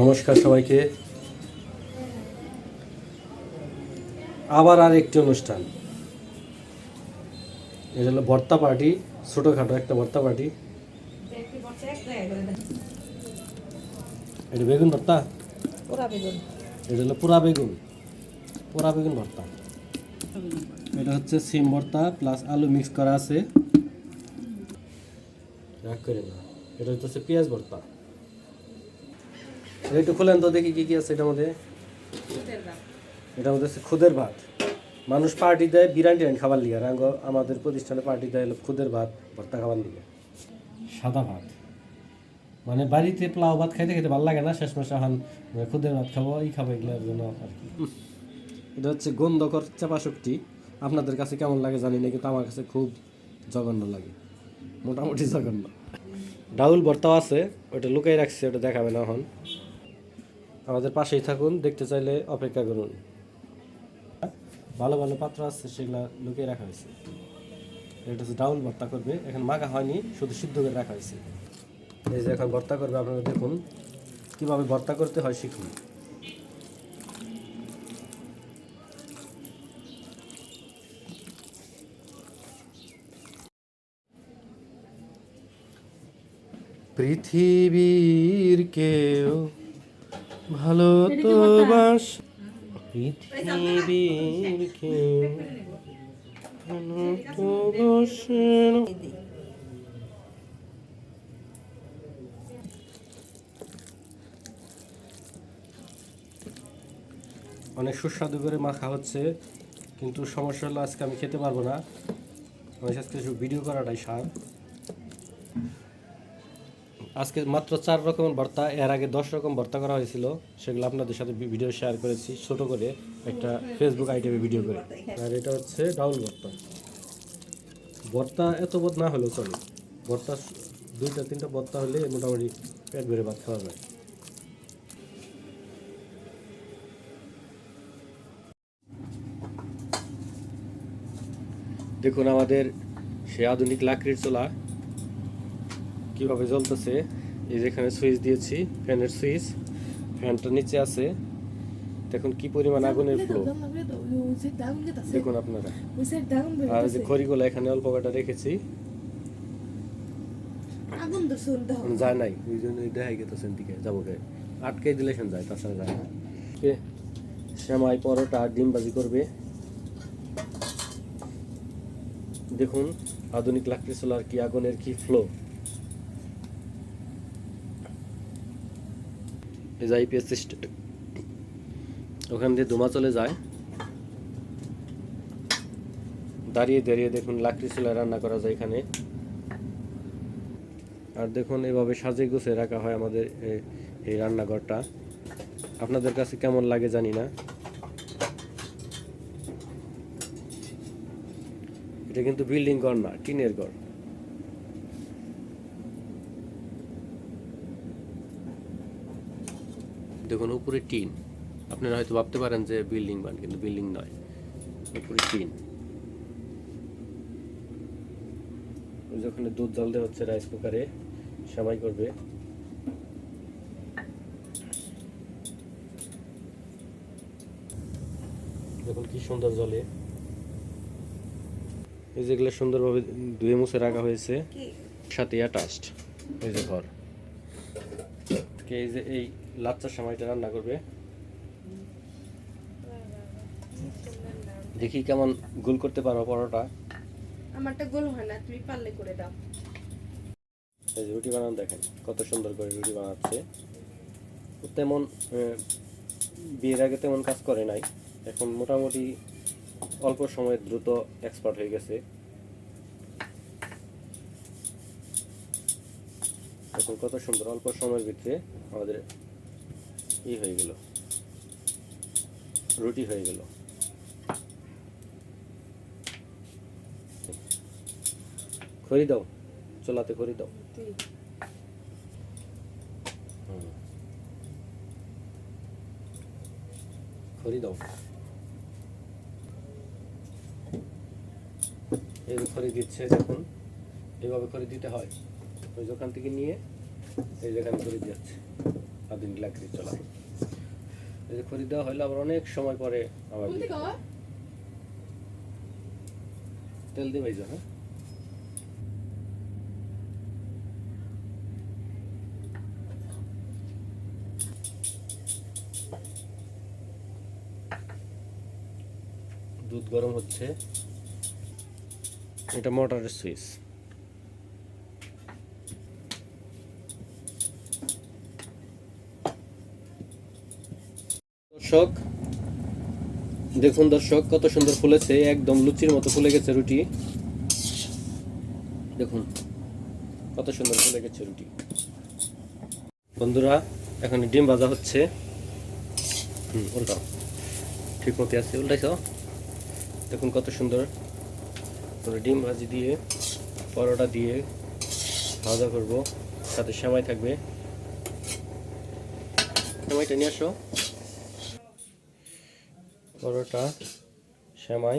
নমস্কার সবাইকে। আবার আর একটি অনুষ্ঠান। এটা হলো ভর্তা পার্টি ছোটোখাটো একটা ভর্তা পার্টি। এটা বেগুন ভর্তা? এটা হলো পুরা বেগুন। পুরা বেগুন ভর্তা। এটা হচ্ছে সিম ভর্তা প্লাস আলু মিক্স করা আছে। রাগ করে না। এটা হচ্ছে পেঁয়াজ ভর্তা। একটু খুলেন তো দেখি কি কি আছে এটার মধ্যে। এটার মধ্যে হচ্ছে খুদের ভাত। মানুষ পার্টি দেয় বিরিয়ানি টিরানি খাবার লিগে রাঙ্গ আমাদের প্রতিষ্ঠানে পার্টি দেয় খুদের ভাত ভর্তা খাবার লিগে সাদা ভাত। মানে বাড়িতে প্লাও ভাত খাইতে খেতে ভালো লাগে না? শেষ মাসে এখন খুদের ভাত খাব এই খাব এগুলোর জন্য আর কি। এটা হচ্ছে গন্ধকর চাপা শক্তি। আপনাদের কাছে কেমন লাগে জানি না কিন্তু আমার কাছে খুব জঘন্য লাগে। মোটামুটি জঘন্য। ডাউল ভর্তাও আছে ওটা লুকাই রাখছে ওটা দেখাবে না এখন। আমাদের পাশেই থাকুন, দেখতে চাইলে অপেক্ষা করুন। ভালো ভালো পাত্র আছে, সেগুলা লুকিয়ে রাখা হয়েছে। এটা হচ্ছে ডাউল ভর্তা করবে। এখন মাখা হয়নি, শুধু সিদ্ধ করে রাখা হয়েছে। এই যে এখন ভর্তা করবে, আপনারা দেখুন কীভাবে ভর্তা করতে হয় শিখুন। পৃথিবীর কেউ ভালো তো বাস পৃথিবীর কেউ ভালো তো বাসে। অনেক সুস্বাদু করে মাখা হচ্ছে কিন্তু সমস্যা হলো আজকে আমি খেতে পারব না। আমি আজকে ভিডিও করাটাই সার আজকে মাত্র চার রকমের ভর্তা, এর আগে দশ রকম ভর্তা করা হয়েছিল, সেগুলো আপনাদের সাথে ভিডিও শেয়ার করেছি, ছোট করে একটা ফেসবুক আইটেমে ভিডিও করে। আর এটা হচ্ছে ডাউল ভর্তা। ভর্তা এত বোধ না হলেও চলে। ভর্তা দুইটা, তিনটা ভর্তা হলে মোটামুটি পেট ভরে ভাত খাওয়া যায়। দেখুন আমাদের সে আধুনিক লাকড়ির চোলা। কীভাবে জ্বলতেছে? এই যেখানে সুইচ দিয়েছি ফ্যানের সুইচ ফ্যানটা নিচে আছে। দেখুন কি পরিমাণ আগুনের ফ্লো দেখুন আপনারা। আর যে খড়িগুলো এখানে অল্প কটা রেখেছি। যায় নাই। ওই জন্য দেখাই গেতেছেন দিকে যাব গে। আটকে দিলে সেন যায় তাছাড়া যায় না। শ্যামাই পরোটা আর ডিম বাজি করবে। দেখুন আধুনিক লাকড়ি সোলার কি আগুনের কি ফ্লো এই আইপিএস সিস্টেম ওখান দিয়ে ধোঁয়া চলে যায়। দাঁড়িয়ে দাঁড়িয়ে দেখুন, লাকড়ি চুলায় রান্না করা যায় এখানে। আর দেখুন, এভাবে সাজে গুছে রাখা হয় আমাদের এই রান্নাঘরটা। আপনাদের কাছে কেমন লাগে জানি না। এটা কিন্তু বিল্ডিং ঘর না, টিনের ঘর। দেখুন উপরে টিন। আপনারা হয়তো ভাবতে পারেন যে বিল্ডিং বান কিন্তু বিল্ডিং নয়। উপরে টিন। ওই ওখানে দুধ জল দেওয়া হচ্ছে রাইস কুকারে সেমাই করবে। দেখুন কি সুন্দর জলে এই যেগুলো সুন্দরভাবে ধুয়ে মুছে রাখা হয়েছে। সাথে অ্যাটাচড এই যে ঘর। কে এই যে এই লাচ্চার সময়টা রান্না করবে। দেখি কেমন গোল করতে পারো পরোটা। আমারটা গোল হয় না তুমি পারলে করে দাও। এই রুটি বানানো দেখেন কত সুন্দর করে রুটি বানাচ্ছে। তেমন বিয়ের আগে তেমন কাজ করে নাই। এখন মোটামুটি অল্প সময়ে দ্রুত এক্সপার্ট হয়ে গেছে। এখন কত সুন্দর অল্প সময়ের ভিতরে আমাদের ই হয়ে গেল। রুটি হয়ে গেল। খড়ি দাও চলাতে খড়ি দাও। খড়ি দাও। এই খড়ি দিচ্ছে যখন এইভাবে খড়ি দিতে হয়। ওই দোকান থেকে নিয়ে এই যেখানে খড়ি দিচ্ছে। আধুনিক লাকড়ি চলা এই যে খড়ি দেওয়া হলে আবার অনেক সময় পরে আবার তেল দিয়ে ভাইজো হ্যাঁ? দুধ গরম হচ্ছে। এটা মোটরের সুইচ। দর্শক দেখুন দর্শক, কত সুন্দর ফুলেছে, একদম লুচির মতো ফুলে গেছে রুটি। দেখুন, কত সুন্দর ফুলে গেছে রুটি। বন্ধুরা, এখন ডিম ভাজা হচ্ছে। হুম, উল্টাও। ঠিক মতো আছে, উল্টাইছ? দেখুন কত সুন্দর। ডিম ভাজি দিয়ে, পরোটা দিয়ে ভাজা করব। সাথে সেমাই থাকবে। সেমাইটা নিয়ে আসো। পরোটা সেমাই।